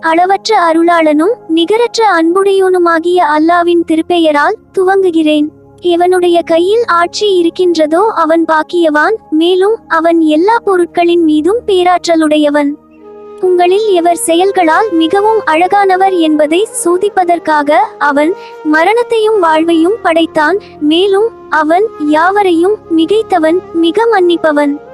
அளவற்ற அருளாளனும் நிகரற்ற அன்புடையோனுமாகிய அல்லாவின் திருப்பெயரால் துவங்குகிறேன். எவனுடைய கையில் ஆட்சி இருக்கின்றதோ அவன் பாக்கியவான் மேலும் அவன் எல்லா பொருட்களின் மீதும் பேராற்றலுடையவன். உங்களில் எவர் செயல்களால் மிகவும் அழகானவர் என்பதை சோதிப்பதற்காக அவன் மரணத்தையும் வாழ்வையும் படைத்தான் மேலும் அவன் யாவரையும் மிகைத்தவன் மிக மன்னிப்பவன்.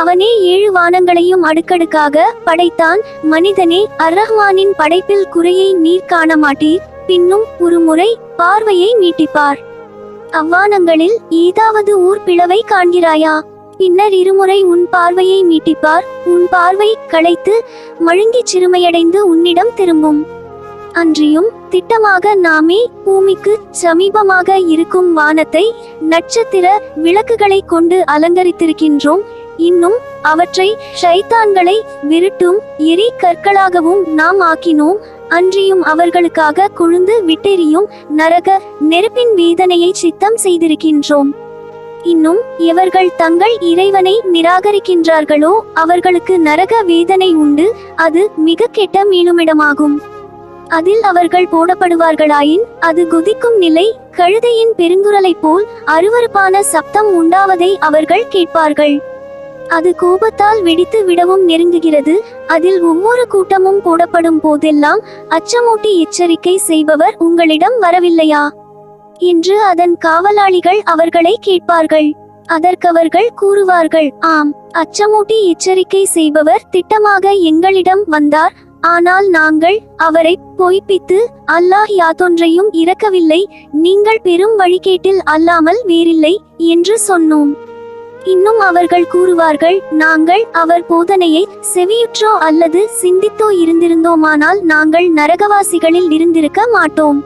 அவனே ஏழு வானங்களையும் அடுக்கடுக்காக படைத்தான். மனிதனே அர்ரஹ்மானின் படைப்பில் குறையை நீர் காண மாட்டீர் பின்னும் ஒருமுறை பார்வையை மீட்டிப்பார். அவ்வானங்களில் ஏதாவது ஊர் பிளவை காண்கிறாயா? பின்னர் இருமுறை உன் பார்வையை மீட்டிப்பார். உன் பார்வை களைத்து மழுங்கிச் சிறுமையடைந்து உன்னிடம் திரும்பும். அன்றியும் திட்டமாக நாமே பூமிக்கு சமீபமாக இருக்கும் வானத்தை நட்சத்திர விளக்குகளை கொண்டு அலங்கரித்திருக்கின்றோம். இன்னும் அவற்றை ஷைத்தான்களை விருட்டும் எரி கற்களாகவும் நாம் ஆக்கினோம். அன்றியும் அவர்களுக்காக குழுந்து விட்டெறியும் நரக நெருப்பின் வேதனையை சித்தம் செய்திருக்கின்றோம். இன்னும் இவர்கள் தங்கள் இறைவனை நிராகரிக்கின்றார்களோ அவர்களுக்கு நரக வேதனை உண்டு அது மிக கெட்ட மீளுமிடமாகும் அதில் அவர்கள் போடப்படுவார்களாயின் அது குதிக்கும் நிலை கழுதையின் பெருங்குரலைப் போல் அருவருப்பான சப்தம் உண்டாவதை அவர்கள் கேட்பார்கள். அது கோபத்தால் வெடித்து விடவும் நெருங்குகிறது. அதில் ஒவ்வொரு கூட்டமும் போடப்படும் போதெல்லாம் அச்சமூட்டி எச்சரிக்கை செய்பவர் உங்களிடம் வரவில்லையா? என்று அதன் காவலாளிகள் அவர்களை கேட்பார்கள். அதற்கவர்கள் கூறுவார்கள் ஆம் அச்சமூட்டி எச்சரிக்கை செய்பவர் திட்டமாக எங்களிடம் வந்தார். ஆனால் நாங்கள் அவரை பொய்ப்பித்து அல்லாஹ் யாதொன்றையும் இறக்கவில்லை. நீங்கள் பெரும் வழிகேட்டில் அல்லாமல் வேறில்லை என்று சொன்னோம். இன்னும் அவர்கள் கூறுவார்கள் நாங்கள் அவர் போதனையை செவியுற்றோ அல்லது சிந்தித்தோ இருந்திருந்தோமானால் நாங்கள் நரகவாசிகளில் இருந்திருக்க மாட்டோம்.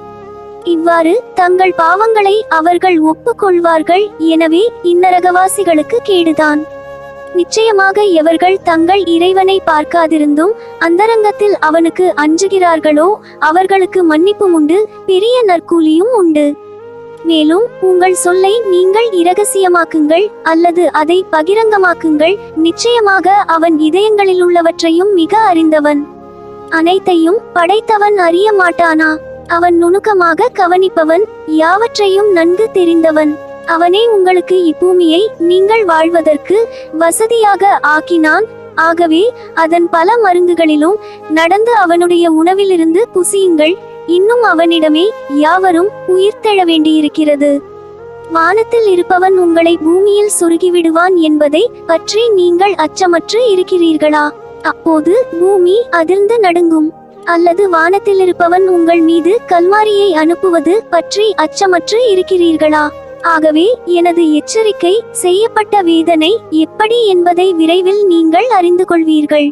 இவ்வாறு தங்கள் பாவங்களை அவர்கள் ஒப்புக்கொள்வார்கள் எனவே இந்நரகவாசிகளுக்கு கேடுதான். நிச்சயமாக எவர்கள் தங்கள் இறைவனை பார்க்காதிருந்தும் அந்தரங்கத்தில் அவனுக்கு அஞ்சுகிறார்களோ அவர்களுக்கு மன்னிப்பும் உண்டு பெரிய நற்கூலியும் உண்டு. மேலும் உங்கள் சொல்லை நீங்கள் இரகசியமாக்குங்கள் அல்லது அதை பகிரங்கமாக்குங்கள் நிச்சயமாக அவன் இதயங்களில் உள்ளவற்றையும் மிக அறிந்தவன். அனைத்தையும் படைத்தவன் அறிய மாட்டானா? அவன் நுணுக்கமாக கவனிப்பவன் யாவற்றையும் நன்கு தெரிந்தவன். அவனே உங்களுக்கு இப்பூமியை நீங்கள் வாழ்வதற்கு வசதியாக ஆக்கினான். ஆகவே அதன் பல மருந்துகளிலும் நடந்து அவனுடைய உணவிலிருந்து புசியுங்கள். இன்னும் அவனிடமே யாவரும் உயிர்த்தெழ வேண்டியிருக்கிறது. வானத்தில் இருப்பவன் உங்களை பூமியில் சுருகிவிடுவான் என்பதை பற்றி நீங்கள் அச்சமற்று இருக்கிறீர்களா? அப்போது பூமி அதிர்ந்து நடுங்கும். அல்லது வானத்தில் இருப்பவன் உங்கள் மீது கல்மாரியை அனுப்புவது பற்றி அச்சமற்று இருக்கிறீர்களா? ஆகவே எனது எச்சரிக்கை செய்யப்பட்ட வேதனை எப்படி என்பதை விரைவில் நீங்கள் அறிந்து கொள்வீர்கள்.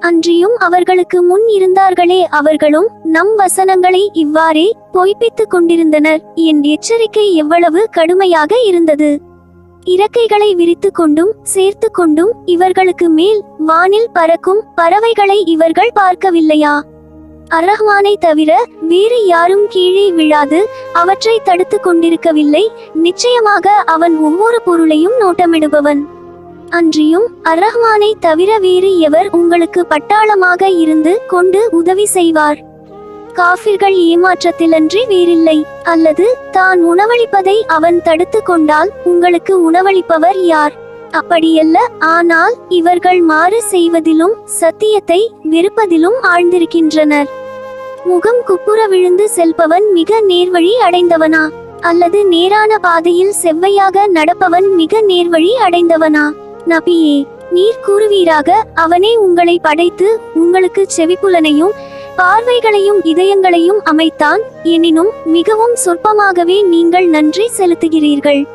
அன்றியும் அவர்களுக்கு முன் இருந்தார்களே அவர்களும் நம் வசனங்களை இவ்வாறே பொய்ப்பித்துக் கொண்டிருந்தனர். என் எச்சரிக்கை எவ்வளவு கடுமையாக இருந்தது. இறக்கைகளை விரித்து கொண்டும் சேர்த்து கொண்டும் இவர்களுக்கு மேல் வானில் பறக்கும் பறவைகளை இவர்கள் பார்க்கவில்லையா? அரஹ்மானை தவிர வேறு யாரும் கீழே விழாது அவற்றை தடுத்து கொண்டிருக்கவில்லை. நிச்சயமாக அவன் ஒவ்வொரு பொருளையும் நோட்டமிடுபவன். அன்றியும் அரஹ்மானை தவிர வேறு எவர் உங்களுக்கு பட்டாளமாக இருந்து கொண்டு உதவி செய்வார். காபிர்கள் ஏமாற்றத்திலன்றி வேறில்லை அல்லது தான் உணவளிப்பதை அவன் தடுத்து கொண்டால் உங்களுக்கு உணவளிப்பவர் யார்? அப்படியல்ல ஆனால் இவர்கள் மாறு செய்வதிலும் சத்தியத்தை வெறுப்பதிலும் ஆழ்ந்திருக்கின்றனர். முகம் குப்புற விழுந்து செல்பவன் மிக நேர்வழி அடைந்தவனா? அல்லது நேரான பாதையில் செவ்வையாக நடப்பவன் மிக நேர்வழி அடைந்தவனா? நபியே நீர் கூறுவீராக அவனே உங்களை படைத்து உங்களுக்கு செவிப்புலனையும் பார்வைகளையும் இதயங்களையும் அமைத்தான். எனினும் மிகவும் சொற்பமாகவே நீங்கள் நன்றி செலுத்துகிறீர்கள்.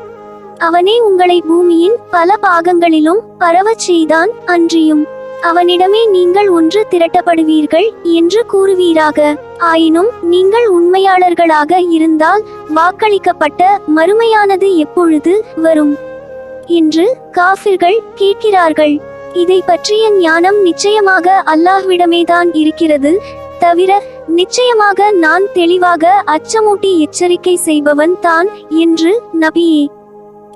அவனே உங்களை பூமியின் பல பாகங்களிலும் பரவச் செய்தான் அன்றியும். அவனிடமே நீங்கள் ஒன்று திரட்டப்படுவீர்கள் என்று கூறுவீராக. ஆயினும் நீங்கள் உண்மையாளர்களாக இருந்தால் வாக்களிக்கப்பட்ட மறுமையானது எப்பொழுது வரும்? என்று காபிர்கள் கேட்கிறார்கள். இதை பற்றிய ஞானம் நிச்சயமாக அல்லாஹ்விடமேதான் இருக்கிறது. தவிர நிச்சயமாக நான் தெளிவாக அச்சமூட்டி எச்சரிக்கை செய்பவன் தான் என்று நபியே.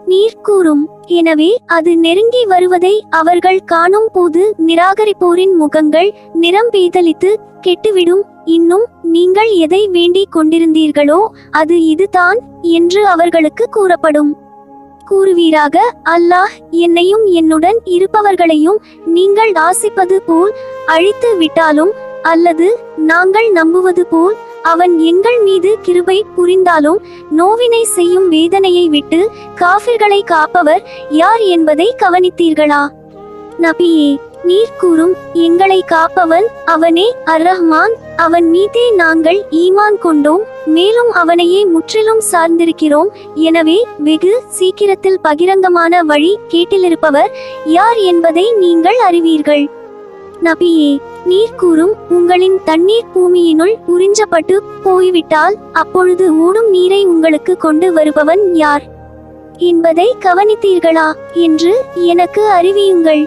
நீர் கூறும் எனவே அது நெருங்கி வருவதை அவர்கள் காணும் போது நிராகரிப்போரின் முகங்கள் நிறம் பேதலித்து கெட்டுவிடும். இன்னும் நீங்கள் எதை வேண்டிக் கொண்டிருந்தீர்களோ அது இதுதான் என்று அவர்களுக்கு கூறப்படும். கூறுவீராக அல்லாஹ் என்னையும் என்னுடன் இருப்பவர்களையும் நீங்கள் ஆசிப்பது போல் அழித்து விட்டாலும் அல்லது நாங்கள் நம்புவது போல் அவன் எங்கள் மீது கிருபை புரிந்தாலும் நோவினை செய்யும் வேதனையை விட்டு காபிர்களை காப்பவர் யார் என்பதை கவனித்தீர்களா? நபியே நீர் கூறும் எங்களை காப்பவன் அவனே அர் ரஹ்மான் அவன் மீதே நாங்கள் ஈமான் கொண்டோம் மேலும் அவனையே முற்றிலும் சார்ந்திருக்கிறோம். எனவே வெகு சீக்கிரத்தில் பகிரங்கமான வழி கேட்டிலிருப்பவர் யார் என்பதை நீங்கள் அறிவீர்கள். நபியே நீர் கூறும் உங்களின் தண்ணீர் பூமியினுள் உறிஞ்சப்பட்டு போய்விட்டால் அப்பொழுது ஓடும் நீரை உங்களுக்கு கொண்டு வருபவன் யார்? என்பதை கவனித்தீர்களா? என்று எனக்கு அறிவியுங்கள்.